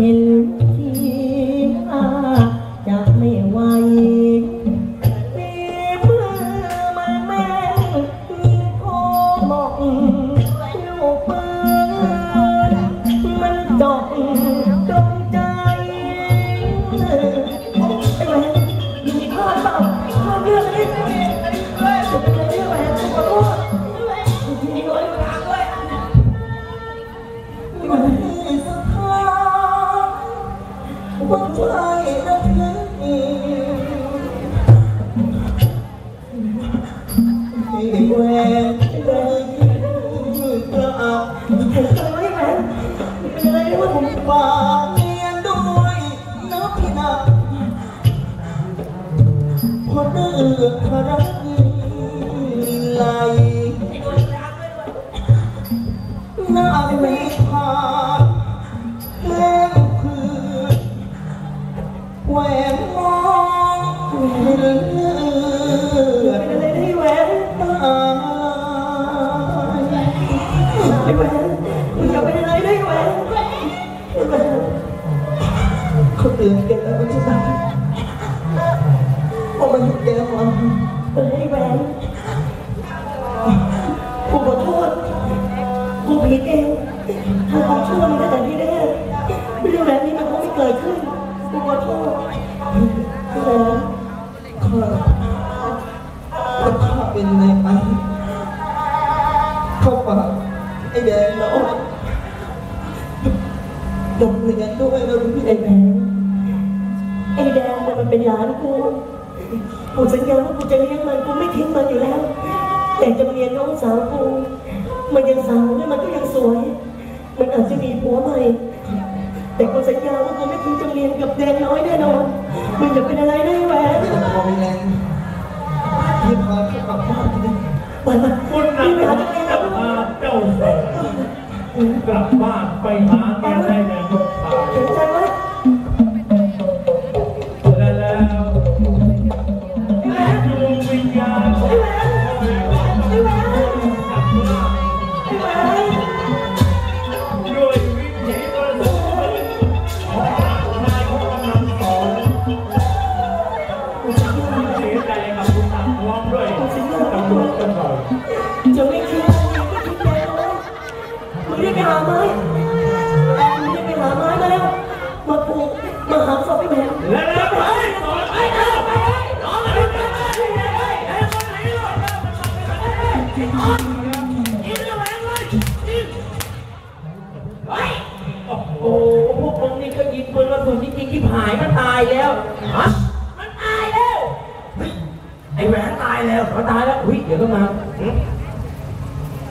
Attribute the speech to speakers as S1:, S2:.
S1: ห็ ว่า
S2: ใจรักนั้นเองที่แหวนเลยกราบ
S1: อะไรแหวนเป็นอะไรวะผม
S2: ฝากเรียนด้วยนะพี่นาพอเดือพรักไหลหน้าไม่ แหวนมองเห็นเลือด
S1: เป็นอะไรได้แหวน
S2: ตา
S1: ไอ้แหวนมึงจะเป็นอะไรได้แหวนไอ้แหวน
S2: เขาเตือนกันแล้วใช่ไหมว่ามันหยุดแกมา
S1: ไอ้แหวนกูขอโทษกูผิดเองถ้าของชั่วมันก็แต่ที่แน่เรื่องแบบนี้มันคงไม่เกิดขึ้น กูขอโทษไอ้แหวน
S2: ข้าถ้าข้าเป็นในไปเข้าปากไอ้แดงแล้วดมเรียนด้วยนะพี่
S1: ไอ้แหวนไอ้แดงเนี่มันเป็นหลานกูกูสัญญาว่ากูจะเลี้ยงมันกูไม่ทิ้งมันอยู่แล้ว แต่จะเรียนน้องสาวกูมันยังสาวและมันก็ยังสวย มันอาจจะมีผัวใหม่ แต่กูสัญญาว่ากูไม่ทิ้งจะเรียนกับแดงน้อยแน่นอนมึงจะเป็นอะไรได้แหวน
S2: ไม่องพอมีแรงพี่พาเข้ากับบ้านทีนี้
S1: ไปไป
S3: คุณนะ
S1: พี่ไป
S3: ค
S1: หา
S3: รับ
S1: เจ้า
S3: เจ้าเสกกลับบ้านไปหาแม่ได้ในยา
S1: ไม้มึงรีไปหาไม้มาแล้ว มาปลูกมาหาศพไอ้แหวน
S3: และแล้วไปต่อไปแล้วไปน้องอะไรกันเลยไอ้คนไหนหรอกินแหวนเลยกิน
S4: โอ้พวกมึงนี่ก็ยิงปืนกระสุนจริงๆที่หายมันตายแล้วฮะมันตายแล้วเฮ้ยไอ้แหวนตายแล้วเขาตายแล้วอุ้ยเดี๋ยวก็มา